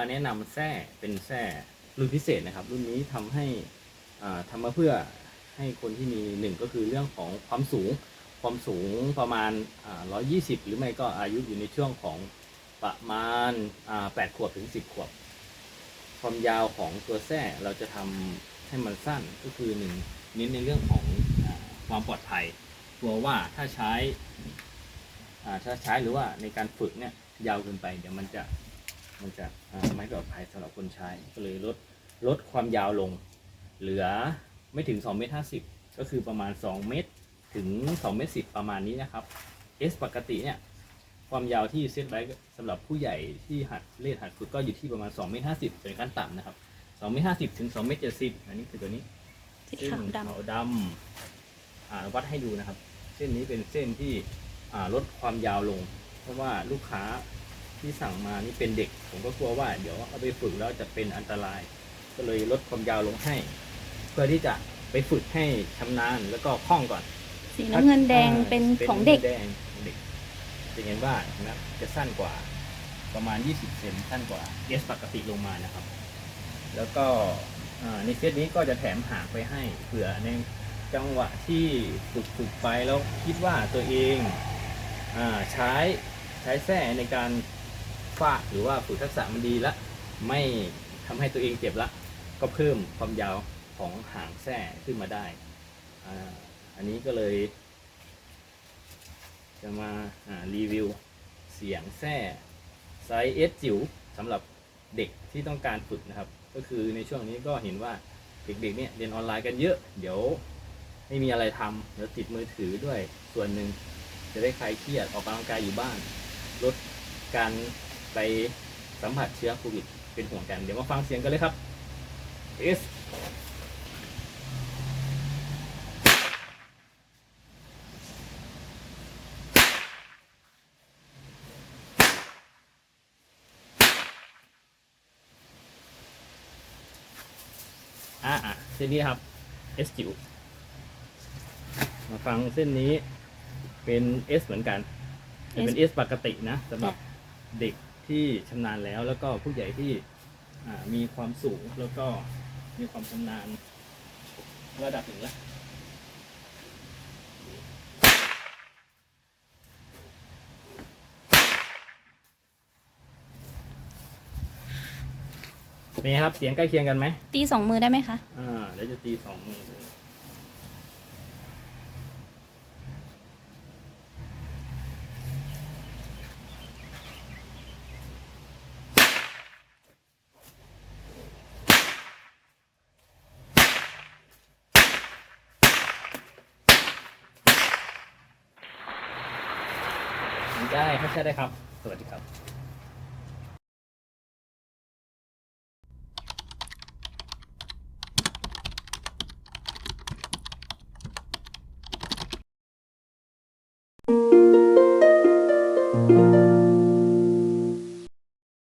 มาแนะนำแส้เป็นแส้รุ่นพิเศษนะครับ รุ่นนี้ทำให้ทำมาเพื่อให้คนที่มีหนึ่งก็คือเรื่องของความสูง ความสูงประมาณอ่า120 หรือไม่ก็อายุอยู่ในช่วงของประมาณ 8 ขวบถึง 10 ขวบ ความยาวของตัวแส้เราจะทำให้มันสั้นก็คือหนึ่งเน้นในเรื่องของอความปลอดภัยกลัวว่าถ้าใช้ถ้าใช้หรือว่าในการฝึกเนี่ยยาวเกินไปเดี๋ยวมันจะ มันจะอ่าไม่ปลอดภัยสำหรับคนใช้ก็เลยลดลดความยาวลง เหลือไม่ถึง2เมตร50 ก็คือประมาณ 2 เมตรถึง2เมตร10 ประมาณนี้นะครับ S ปกติเนี่ยความยาวที่เซตไว้สำหรับผู้ใหญ่ที่หัดเล่นหัดฝึกก็อยู่ที่ประมาณ2เมตร50 เป็นขั้นต่ำนะครับ2เมตร50 ถึง2เมตร70 อันนี้คือตัวนี้สีซึ่งขาวดขาวดำอ่าวัดให้ดูนะครับ เส้นนี้เป็นเส้นที่อ่าลดความยาวลง เพราะว่าลูกค้า ที่สั่งมานี่เป็นเด็ก ผมก็กลัวว่าเดี๋ยวเอาไปฝึกแล้วจะเป็นอันตราย ก็เลยลดความยาวลงให้ เพื่อที่จะไปฝึกให้ชำนาญแล้วก็คล่องก่อนำสีน้ำเงินแดงเป็นของเด็กแดงของเด็ก จะเห็นว่านะจะสั้นกว่าประมาณ 20เซนสั้นกว่าเอสปกติลงมานะครับ แล้วก็อ่าในเซตนี้ก็จะแถมหางไปให้เผื่อในจังหวะที่ฝึกฝึกไปแล้วคิดว่าตัวเองอาใช้ใช้แส้ในการ ฟาดหรือว่าฝึกทักษะมันดีละไม่ทำให้ตัวเองเจ็บละ ก็เพิ่มความยาวของหางแส้ขึ้นมาได้อ่าอันนี้ก็เลย จะมาอ่ารีวิวเสียงแส้ไซส์เอสจิ๋วสำหรับเด็กที่ต้องการฝึกนะครับ ก็คือในช่วงนี้ก็เห็นว่าเด็กๆเนี่ยเรียนออนไลน์กันเยอะ เดี๋ยวไม่มีอะไรทำเดี๋ยวติดมือถือด้วยส่วนหนึ่งจะได้คลายเครียดออกกำลังกายอยู่บ้าน ลดการ ไปสัมผัสเชื้อโควิดเป็นห่วงกัน เดี๋ยวมาฟังเสียงกันเลยครับ S อะอะเส้นนี้ครับ S จิ๋วมาฟังเส้นนี้เป็น S เหมือนกันแต่เป็น S ปกตินะสำหรับเด็ก ที่ชำนาญแล้ว แล้วก็ผู้ใหญ่ที่อ่ามีความสูงแล้วก็มีความชำนาญระดับหนึ่งแล้วเป็นไงครับเสียงใกล้เคียงกันไหมตีสองมือได้ไหมคะอ่าเดี๋ยวจะตีสองมือ ได้ครับใช่ได้ครับ สวัสดีครับ